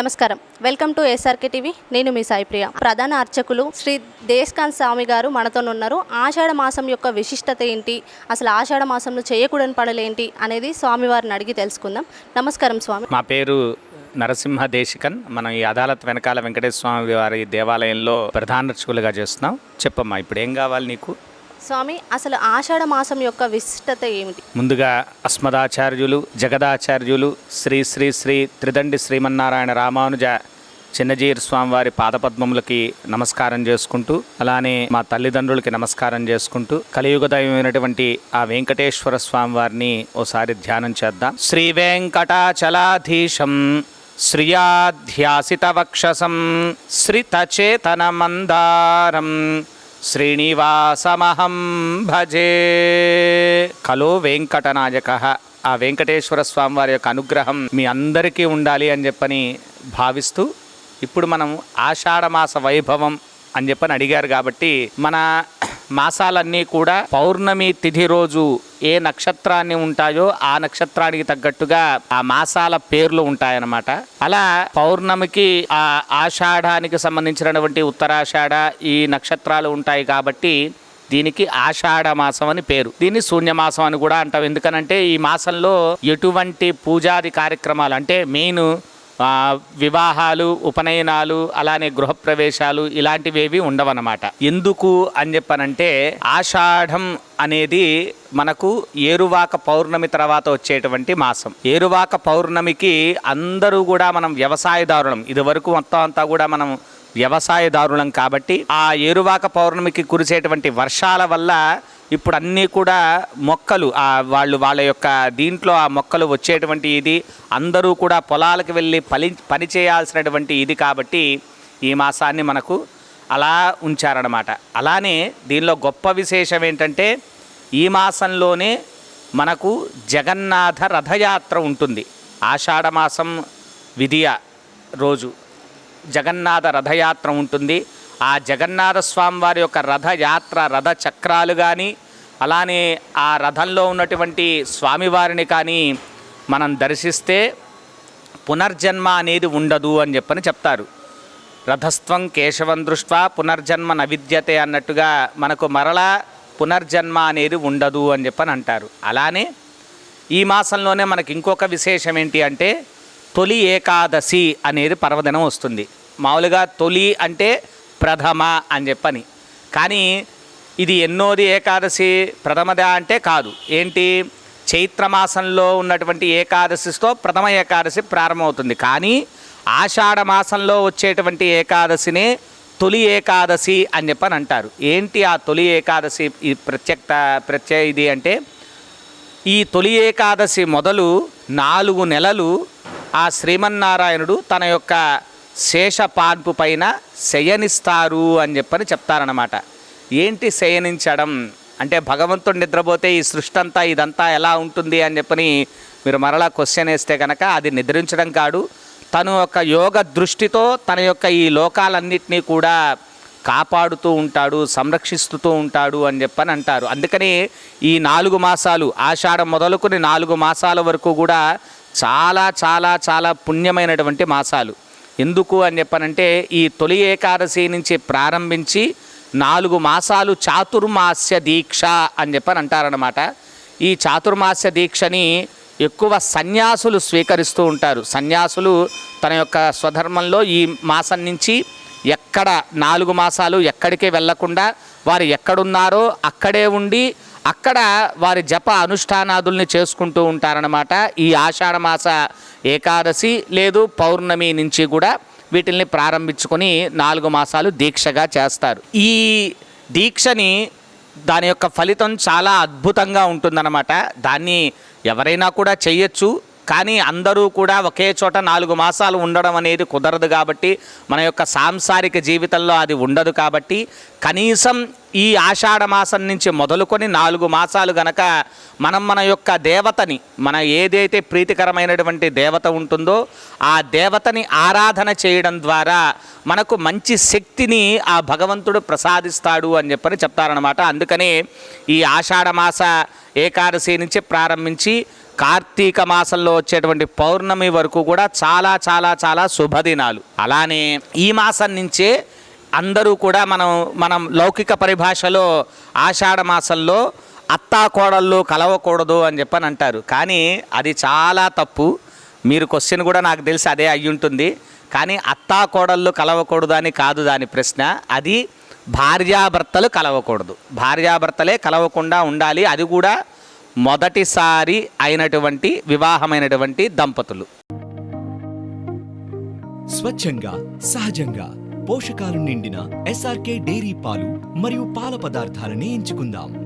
నమస్కారం. Welcome to SRK TV. నేను మీ సాయిప్రియ. ప్రధాన అర్చకులు శ్రీ దేశ్కాంత్ స్వామి గారు మనతో ఉన్నారు ఆషాఢ మాసం యొక్క విశిష్టత ఏంటి? అసలు ఆషాఢ మాసంలో చేయకూడని పనులు ఏంటి? అనేది స్వామివారిని అడిగి తెలుసుకుందాం. నమస్కారం స్వామి. మా పేరు నరసింహ దేశికన్. మనం ఈ అదాలత్ వెనకాల వెంకటేశ్వర స్వామి వారి దేవాలయంలో ప్రధాన అర్చకులుగా చేస్తున్నాం. చెప్పమ్మా ఇప్పుడు ఏం కావాలి నీకు? స్వామి అసలు ఆషాఢ మాసం యొక్క విశిష్టత ఏమిటి? ముందుగా అస్మదాచార్యులు జగదాచార్యులు శ్రీ శ్రీ శ్రీ త్రిదండి శ్రీమన్నారాయణ రామానుజ చిన్నజీర్ స్వామివారి పాదపద్మములకి నమస్కారం చేసుకుంటూ అలానే మా తల్లిదండ్రులకి నమస్కారం చేసుకుంటూ కలియుగ దైవమైనటువంటి ఆ వెంకటేశ్వర స్వామి వారిని ఓసారి ధ్యానం చేద్దాం. శ్రీ వెంకటాచలాధీశం శ్రియాధ్యాసిత వక్షసం శ్రితచేతన మందారం శ్రీనివాసమహం భజే. కలో వెంకటనాయక. ఆ వెంకటేశ్వర స్వామి వారి యొక్క అనుగ్రహం మీ అందరికీ ఉండాలి అని చెప్పని భావిస్తూ ఇప్పుడు మనం ఆషాఢమాస వైభవం అని చెప్పని అడిగారు కాబట్టి మన మాసాలన్నీ కూడా పౌర్ణమి తిథి రోజు ఏ నక్షత్రాన్ని ఉంటాయో ఆ నక్షత్రానికి తగ్గట్టుగా ఆ మాసాల పేర్లు ఉంటాయన్నమాట. అలా పౌర్ణమికి ఆ ఆషాఢానికి సంబంధించినటువంటి ఉత్తరాషాఢ ఈ నక్షత్రాలు ఉంటాయి కాబట్టి దీనికి ఆషాఢ మాసం అని పేరు. దీన్ని శూన్యమాసం అని కూడా అంటాం. ఎందుకనంటే ఈ మాసంలో ఎటువంటి పూజాది కార్యక్రమాలు అంటే మెయిన్ వివాహాలు ఉపనయనాలు అలానే గృహప్రవేశాలు ఇలాంటివేవి ఉండవన్నమాట. ఎందుకు అని చెప్పనంటే ఆషాఢం అనేది మనకు ఏరువాక పౌర్ణమి తర్వాత వచ్చేటువంటి మాసం. ఏరువాక పౌర్ణమికి అందరూ కూడా మనం వ్యవసాయదారులం ఇది వరకు మొత్తం అంతా కూడా మనం వ్యవసాయదారులం కాబట్టి ఆ ఏరువాక పౌర్ణమికి కురిసేటువంటి వర్షాల వల్ల ఇప్పుడు అన్నీ కూడా మొక్కలు వాళ్ళు వాళ్ళ యొక్క దీంట్లో ఆ మొక్కలు వచ్చేటువంటి ఇది అందరూ కూడా పొలాలకు వెళ్ళి పని పని చేయాల్సినటువంటి ఇది కాబట్టి ఈ మాసాన్ని మనకు అలా ఉంచారనమాట అలానే దీనిలో గొప్ప విశేషం ఏంటంటే ఈ మాసంలోనే మనకు జగన్నాథ రథయాత్ర ఉంటుంది. ఆషాఢమాసం విధియ రోజు జగన్నాథ రథయాత్ర ఉంటుంది. ఆ జగన్నాథ స్వామి వారి యొక్క రథయాత్ర రథ చక్రాలు కానీ అలానే ఆ రథంలో ఉన్నటువంటి స్వామివారిని కానీ మనం దర్శిస్తే పునర్జన్మ అనేది ఉండదు అని చెప్పని చెప్తారు. రథస్త్వం కేశవం దృష్ట్వా పునర్జన్మ నవిద్యతే అన్నట్టుగా మనకు మరలా పునర్జన్మ అనేది ఉండదు అని చెప్పని అంటారు. అలానే ఈ మాసంలోనే మనకి ఇంకొక విశేషం ఏంటి అంటే తొలి ఏకాదశి అనేది పర్వదినం వస్తుంది. మామూలుగా తొలి అంటే ప్రథమ అని చెప్పని. కానీ ఇది ఎన్నోది ఏకాదశి ప్రథమద అంటే కాదు. ఏంటి? చైత్రమాసంలో ఉన్నటువంటి ఏకాదశితో ప్రథమ ఏకాదశి ప్రారంభమవుతుంది. కానీ ఆషాఢ మాసంలో వచ్చేటువంటి ఏకాదశిని తొలి ఏకాదశి అని చెప్పని అంటారు. ఏంటి ఆ తొలి ఏకాదశి ఈ ప్రత్యక్త ప్రత్యయ ఇది అంటే? ఈ తొలి ఏకాదశి మొదలు నాలుగు నెలలు ఆ శ్రీమన్నారాయణుడు తన యొక్క శేషపాన్పు పైన శయనిస్తారు అని చెప్పని చెప్తారనమాట ఏంటి శయనించడం? అంటే భగవంతుడు నిద్రపోతే ఈ సృష్టి అంతా ఇదంతా ఎలా ఉంటుంది అని చెప్పని మీరు మరలా క్వశ్చన్ వేస్తే కనుక అది నిద్రించడం కాదు. తను యొక్క యోగ దృష్టితో తన యొక్క ఈ లోకాలన్నింటినీ కూడా కాపాడుతూ ఉంటాడు సంరక్షిస్తూ ఉంటాడు అని చెప్పని అంటారు. అందుకని ఈ నాలుగు మాసాలు ఆషాఢం మొదలుకుని నాలుగు మాసాల వరకు కూడా చాలా చాలా చాలా పుణ్యమైనటువంటి మాసాలు. ఎందుకు అని చెప్పనంటే ఈ తొలి ఏకాదశి నుంచి ప్రారంభించి నాలుగు మాసాలు చాతుర్మాస్య దీక్ష అని చెప్పని అంటారనమాట ఈ చాతుర్మాస్య దీక్షని ఎక్కువ సన్యాసులు స్వీకరిస్తూ ఉంటారు. సన్యాసులు తన యొక్క స్వధర్మంలో ఈ మాసం నుంచి ఎక్కడ నాలుగు మాసాలు ఎక్కడికి వెళ్ళకుండా వారు ఎక్కడున్నారో అక్కడే ఉండి అక్కడ వారి జప అనుష్ఠానాదుల్ని చేసుకుంటూ ఉంటారనమాట ఈ ఆషాఢమాస ఏకాదశి లేదు పౌర్ణమి నుంచి కూడా వీటిల్ని ప్రారంభించుకొని నాలుగు మాసాలు దీక్షగా చేస్తారు. ఈ దీక్షని దాని యొక్క ఫలితం చాలా అద్భుతంగా ఉంటుందన్నమాట. దాన్ని ఎవరైనా కూడా చేయొచ్చు. కానీ అందరూ కూడా ఒకే చోట నాలుగు మాసాలు ఉండడం అనేది కుదరదు కాబట్టి మన యొక్క సాంసారిక జీవితంలో అది ఉండదు కాబట్టి కనీసం ఈ ఆషాఢ మాసం నుంచి మొదలుకొని నాలుగు మాసాలు గనక మనం మన యొక్క దేవతని మన ఏదైతే ప్రీతికరమైనటువంటి దేవత ఉంటుందో ఆ దేవతని ఆరాధన చేయడం ద్వారా మనకు మంచి శక్తిని ఆ భగవంతుడు ప్రసాదిస్తాడు అని చెప్పని చెప్తారనమాట అందుకనే ఈ ఆషాఢ మాస ఏకాదశి నుంచి ప్రారంభించి కార్తీక మాసంలో వచ్చేటువంటి పౌర్ణమి వరకు కూడా చాలా చాలా చాలా శుభదినాలు. అలానే ఈ మాసం నుంచే అందరూ కూడా మనం మనం లౌకిక పరిభాషలో ఆషాఢ మాసంలో అత్తా కోడళ్ళు కలవకూడదు అని చెప్పని అంటారు. కానీ అది చాలా తప్పు. మీరు క్వశ్చన్ కూడా నాకు తెలిసి అదే అయ్యుంటుంది కానీ అత్తా కోడళ్ళు కలవకూడదు అని కాదు దాని ప్రశ్న. అది భార్యాభర్తలు కలవకూడదు. భార్యాభర్తలే కలవకుండా ఉండాలి. అది కూడా మొదటిసారి అయినటువంటి వివాహమైనటువంటి దంపతులు. స్వచ్ఛంగా సహజంగా పోషకాలు నిండిన ఎస్ఆర్కే డైరీ పాలు మరియు పాల పదార్థాలని ఎంచుకుందాం.